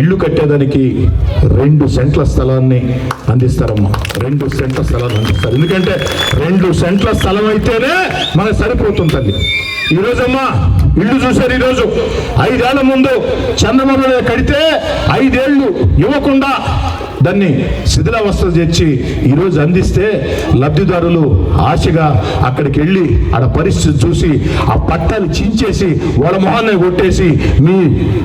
ఇల్లు కట్టేదానికి రెండు సెంట్ల స్థలాన్ని అందిస్తారమ్మా. రెండు సెంట్ల స్థలాన్ని అందిస్తారు. ఎందుకంటే రెండు సెంట్ల స్థలం అయితేనే మనకు సరిపోతుంది తల్లి. ఈరోజమ్మా ఇల్లు చూశారు ఈరోజు. ఐదేళ్ళ ముందు చంద్రబాబు కడితే ఐదేళ్ళు ఇవ్వకుండా దాన్ని శిథిలావస్థ తెచ్చి ఈరోజు అందిస్తే లబ్ధిదారులు ఆశగా అక్కడికి వెళ్ళి ఆడ పరిస్థితి చూసి ఆ పట్టాలు చించేసి వాళ్ళ మొహాన్ని కొట్టేసి మీ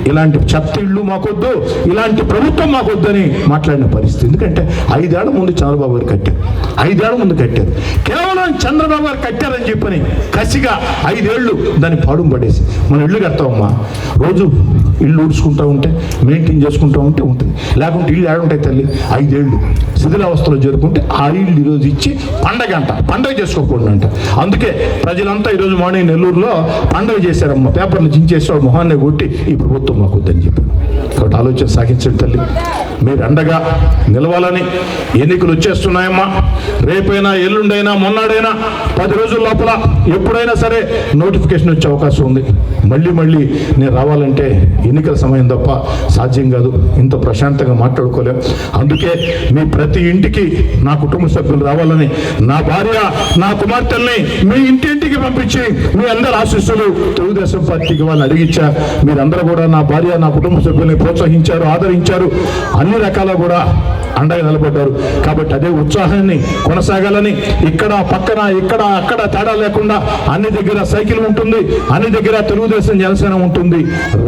ఇలాంటి చెత్త ఇళ్ళు మాకొద్దు ఇలాంటి ప్రభుత్వం మాకొద్దని మాట్లాడిన పరిస్థితి. ఎందుకంటే ఐదేళ్ళ ముందు చంద్రబాబు గారు కట్టారు. ఐదేళ్ళ ముందు కట్టారు. కేవలం చంద్రబాబు గారు కట్టారని చెప్పని కసిగా ఐదేళ్ళు దాన్ని పాడుం పడేసి మనం ఇల్లు కడతామమ్మా రోజు ఇల్లు ఊడ్చుకుంటా ఉంటే మెయింటైన్ చేసుకుంటా ఉంటే ఉంటుంది. లేకుంటే ఇల్లు ఏడుంటాయి తల్లి. ఐదేళ్ళు శిథిలావస్థలో చేరుకుంటే ఆ ఇళ్ళు ఈరోజు ఇచ్చి పండగ అంట. పండగ చేసుకోకూడదు అంట. అందుకే ప్రజలంతా ఈరోజు మార్నింగ్ నెల్లూరులో పండగ చేశారమ్మ. పేపర్లు చించేసి వాడు మొహాన్ని కొట్టి ఈ ప్రభుత్వం మాకు వద్దని చెప్పారు. కాబట్టి ఆలోచన సాగించండి తల్లి. మీరు అండగా నిలవాలని ఎన్నికలు వచ్చేస్తున్నాయమ్మా. రేపైనా ఎల్లుండైనా మొన్నాడైనా పది రోజుల లోపల ఎప్పుడైనా సరే నోటిఫికేషన్ వచ్చే అవకాశం ఉంది. మళ్ళీ మళ్ళీ నేను రావాలంటే ఎన్నికల సమయం తప్ప సాధ్యం కాదు. ఇంత ప్రశాంతంగా మాట్లాడుకోలేం. అందుకే మీ ప్రతి ఇంటికి నా కుటుంబ సభ్యులు రావాలని నా భార్య నా కుమార్తెల్ని మీ ఇంటింటికి పంపించి మీ అందరి ఆశీస్సులు తెలుగుదేశం పార్టీకి వాళ్ళని అడిగించా మీరందరూ కూడా నా భార్య నా కుటుంబ సభ్యుల్ని ప్రోత్సహించారు ఆదరించారు. అన్ని రకాల కూడా అండగా నిలబడ్డారు. కాబట్టి అదే ఉత్సాహాన్ని కొనసాగాలని ఇక్కడ పక్కన ఇక్కడ అక్కడ తేడా లేకుండా అన్ని దగ్గర సైకిల్ ఉంటుంది. అన్ని దగ్గర తెలుగుదేశం జనసేన ఉంటుంది.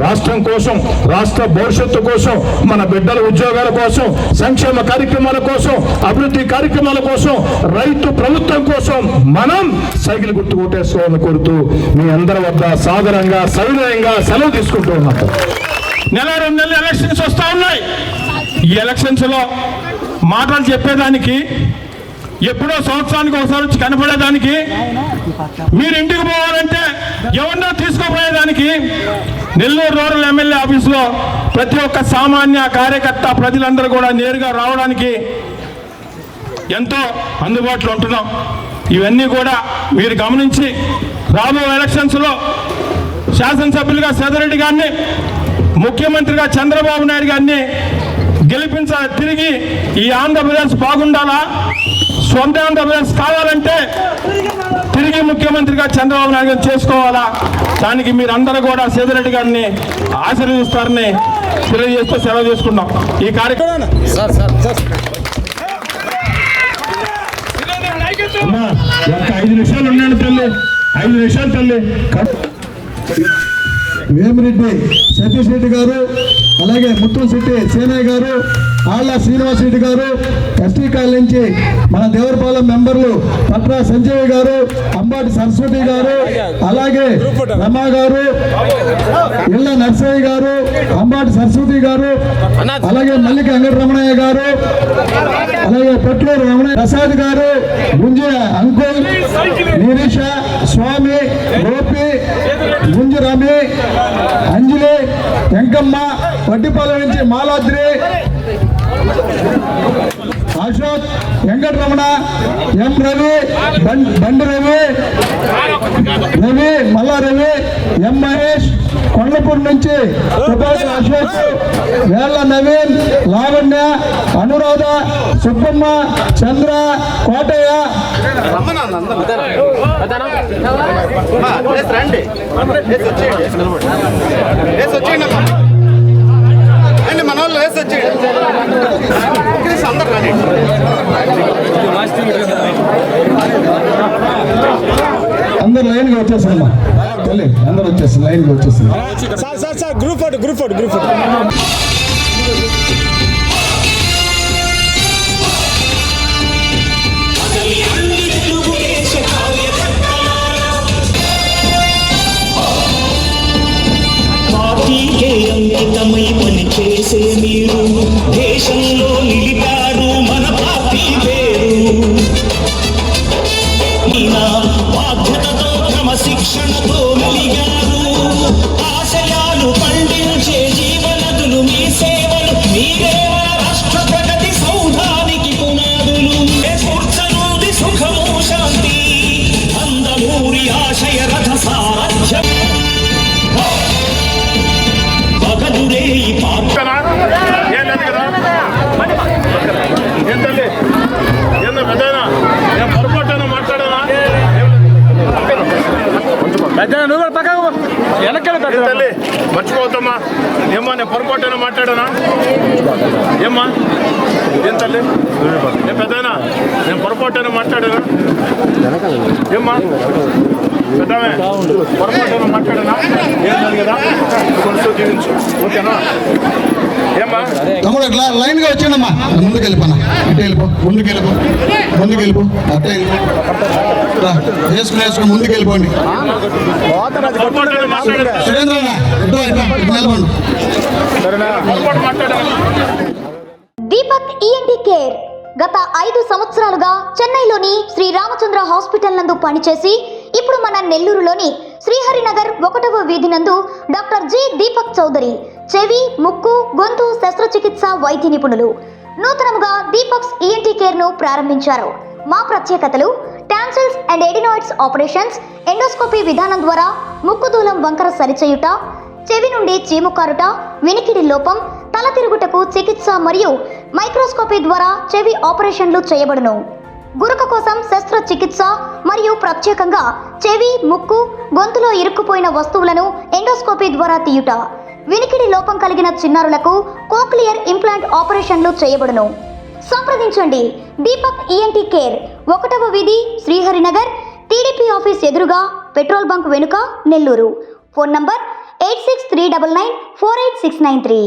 రాష్ట్రం కోసం రాష్ట్ర భవిష్యత్తు కోసం మన బిడ్డల ఉద్యోగాల కోసం సంక్షేమ కార్యక్రమాల కోసం అభివృద్ధి కార్యక్రమాల కోసం రైతు ప్రభుత్వం కోసం మనం సైకిల్ గుర్తు కొట్టేసుకోవాలని కోరుతూ మీ అందరి వద్ద సాదరంగా సవినయంగా సెలవు తీసుకుంటూ ఉన్నాం. నెల రెండు నెలలు ఎలక్షన్స్ వస్తూ ఉన్నాయి. ఈ ఎలక్షన్స్లో మాటలు చెప్పేదానికి ఎప్పుడో సంవత్సరానికి ఒకసారి వచ్చి కనపడేదానికి మీరు ఇంటికి పోవాలంటే ఎవరినో తీసుకోపోయేదానికి నెల్లూరు రూరల్ ఎమ్మెల్యే ఆఫీసులో ప్రతి ఒక్క సామాన్య కార్యకర్త ప్రజలందరూ కూడా నేరుగా రావడానికి ఎంతో అందుబాటులో ఉంటున్నాం. ఇవన్నీ కూడా మీరు గమనించి రాబో ఎలక్షన్స్లో శాసనసభ్యులుగా సేదరెడ్డి గారిని ముఖ్యమంత్రిగా చంద్రబాబు నాయుడు గారిని గెలిపించ తిరిగి ఈ ఆంధ్రప్రదేశ్ బాగుండాలా? సొంత ఆంధ్రప్రదేశ్ కావాలంటే తిరిగి ముఖ్యమంత్రిగా చంద్రబాబు నాయుడు గారిని చేసుకోవాలా? దానికి మీరందరూ కూడా సేదరెడ్డి గారిని ఆశీర్వదిస్తారని తెలియజేస్తూ సెలవు చేసుకున్నాం ఈ కార్యక్రమం ఐదు నిమిషాలు ఉన్నాను తల్లి. ఐదు నిమిషాలు తల్లి. వేమిరెడ్డి సతీష్ రెడ్డి గారు అలాగే ముత్తంశెట్టి సేనయ్య గారు ఆళ్ళ శ్రీనివాస్ రెడ్డి గారు ఎస్టీ కాల్ నుంచి మన దేవరపాలెం మెంబర్లు పట్రా సంజయ్ గారు అంబాటి సరస్వతి గారు అలాగే రమా గారు ఇళ్ళ నర్సయ్య గారు అంబాటి సరస్వతి గారు అలాగే మల్లిక వెంకటరమణయ్య గారు అలాగే పొట్లూరు రమణ ప్రసాద్ గారు గుంజ అంకుల్ నిరీష స్వామి గోపి గుంజురామి అంజలి వెంకమ్మ వడ్డిపాలెం నుంచి మాలాద్రి అశోక్ వెంకటరమణ ఎం రవి బం- బండి రవి రవి మల్లా రవి ఎం మహేష్ కొండపూర్ నుంచి అశోక్ వేళ్ళ నవీన్ లావణ్య అనురాధ సుబ్బమ్మ చంద్ర కోటయ్య. రండి. వాళ్ళు వేసి ఒకేసి అందరు రండి. అందరు లైన్గా వచ్చేసారమ్మా. తల్లి అందరు వచ్చేసి లైన్గా వచ్చేసారు. పార్టీకే అంకితమై పని చేసే మీరు దేశంలో నువ్వు కూడా పక్కకు వెనక్కి తల్లి? మర్చిపోతామా ఏమా నేను పొరపాటున మాట్లాడానా? ఏమ్మా? ఏం తల్లి? నేను పెద్దనా నేను పొరపాటున మాట్లాడానా? ఏమ్మా? పెద్దమే పొరపాటున మాట్లాడానా? ఏం జరిగేదా? కొంచెం ఓకేనా? తమ్ముడు ఇట్లా లైన్గా ముందుకు వెళ్ళిపోనా ఇటు వెళ్ళిపో. ముందుకు వెళ్ళిపో. ముందుకు వెళ్ళిపో. అట్టే వెళ్ళిపో. రా, వేసుకుని వేసుకుని ముందుకు వెళ్ళిపోండి. సురేంద్ర ఇటు దీపక్ ఈఎన్టీ కేర్ గత ఐదు సంవత్సరాలుగా చెన్నైలోని శ్రీ రామచంద్ర హాస్పిటల్ నందు పనిచేసి ఇప్పుడు మన నెల్లూరులోని శ్రీహరినగర్ ఒకటవ వీధి నందు డాక్టర్ జి. దీపక్ చౌదరి చెవి ముక్కు గొంతు శస్త్రచికిత్స వైద్య నిపుణులు. నూతనముగా దీపక్స్ ఈఎన్టీ కేర్ను ప్రారంభించారు. మా ప్రత్యేకతలు tonsils and adenoids operations endoscopy విధానం ద్వారా ముక్కు దూలం వంకర సరిచేయుట చెవి నుండి చీము కారుట వినికిడి లోపం తల తిరుగుటకు చికిత్స మరియు మైక్రోస్కోపీ ద్వారా చెవి ఆపరేషన్లు చేయబడును. గురక కోసం శస్త్రచికిత్స మరియు ప్రత్యేకంగా చెవి ముక్కు గొంతులో ఇరుక్కుపోయిన వస్తువులను ఎండోస్కోపీ ద్వారా తీయుట. వినికిడి లోపం కలిగిన చిన్నారులకు కోక్లియర్ ఇంప్లాంట్ ఆపరేషన్లు చేయబడును. సంప్రదించండి. దీపక్ ఈఎన్టీ కేర్ ఒకటవ వీధి శ్రీహరినగర్ టీడీపీ ఆఫీస్ ఎదురుగా పెట్రోల్ బంక్ వెనుక Nellore. Phone number eight six three double nine four eight six nine three.